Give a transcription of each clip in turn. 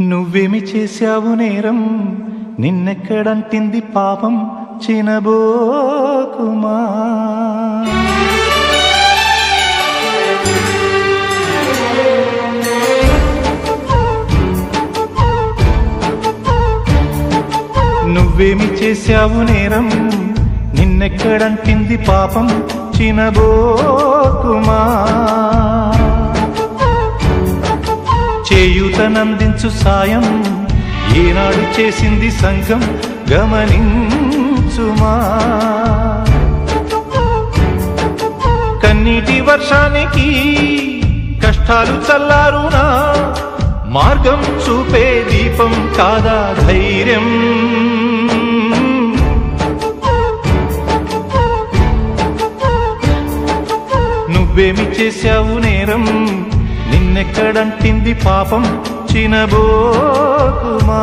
నువ్వేమి చేశావు నేరం? నిన్నెక్కడంటింది పాపం? చినబోకుమా నువ్వేమి చేశావు నేరం? నిన్నెక్కడంటింది పాపం? చినబోకుమా చేయూతనందించు సాయం. ఏనాడు చేసింది సంఘం గమనించుమా. కన్నీటి వర్షానికి కష్టాలు చల్లారునా? మార్గం చూపే దీపం కాదా ధైర్యం? నువ్వేమి చేశావు నేరం? నిన్నెక్కడంటింది పాపం? చినబోకుమా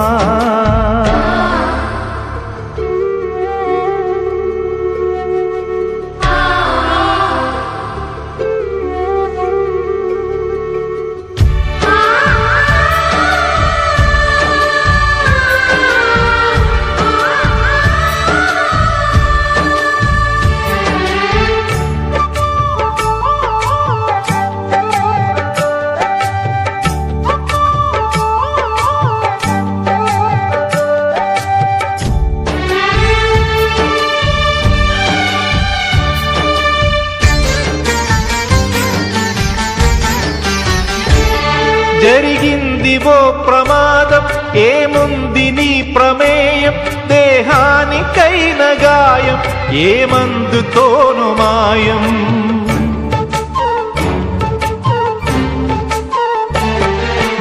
జరిగింది ఓ ప్రమాదం ఏముంది నీ ప్రమేయం? దేహానికైన గాయం ఏమందుతోను మాయం?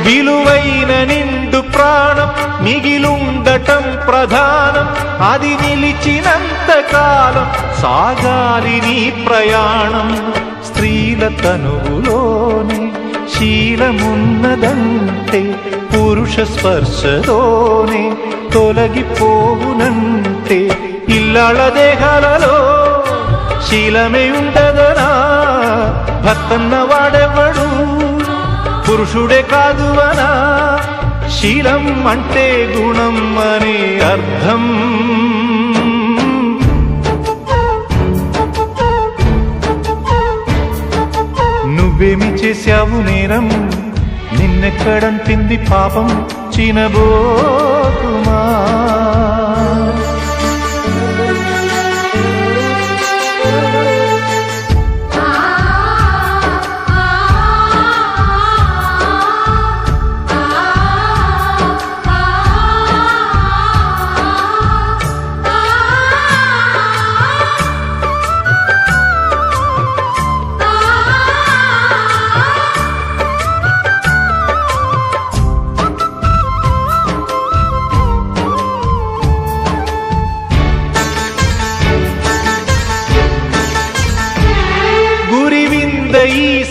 విలువైన నిండు ప్రాణం మిగిలుండటం ప్రధానం అది నిలిచినంత కాలం సాగాలి నీ ప్రయాణం. స్త్రీల తనువులోనే శీలమున్నదంటే పురుష స్పర్శతోనే తొలగిపోవునంటే ఇల్లాళ దేహాలలో శీలమే ఉండదనా భర్తన్న వాడెవడు పురుషుడే కాదువనా? శీలం అంటే గుణం అనే అర్థం. నువ్వేమి చేశావు నేరం? నిన్నెక్కడంటింది పాపం? చినబో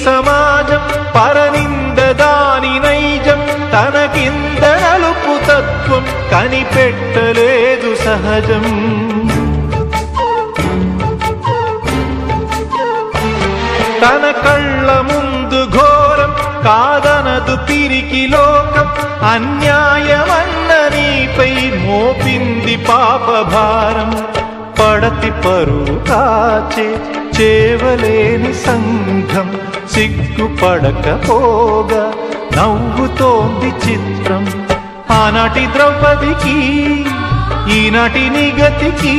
సమాజం పరనింద దాని నైజం. తనకింద నలుపు తత్వం కనిపెట్టలేదు సహజం. తన కళ్ళ ముందు ఘోరం కాదనదు పిరికి లోకం. అన్యాయమన్న నీపై మోపింది పాపభారం పడతి పరువు కాచే చేవలేని సంఘం సిగ్గుపడకపోగా నవ్వుతోంది చిత్రం. ఆనాటి ద్రౌపదికి ఈనాటి నిగతికి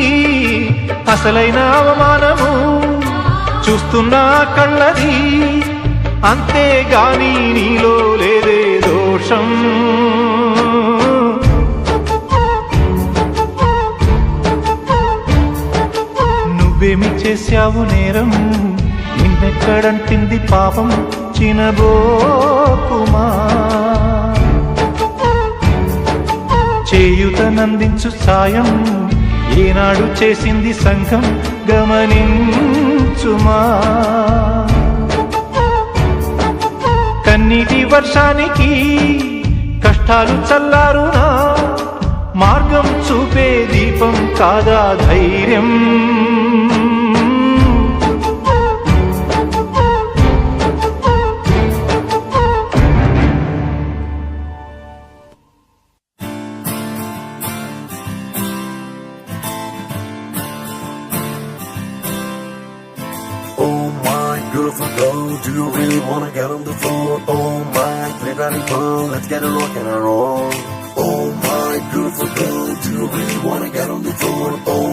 అసలైన అవమానము. చూస్తున్నా కళ్ళది అంతేగాని నీలో లేదే దోషం. నువ్వేమి చేశావు నేరం? నిన్నెక్కడంటింది పాపం? చినబోకుమా చేయుతనందించు సాయం ఏనాడు చేసింది సంఘం గమనించుమా. కన్నీటి వర్షానికి కష్టాలు చల్లారునా? మార్గం చూపే దీపం కాదా ధైర్యం? Beautiful girl, do you really wanna get on the floor? Oh my, playground pearl, let's get a rock and a roll. Oh my beautiful girl, do you really wanna get on the floor? Oh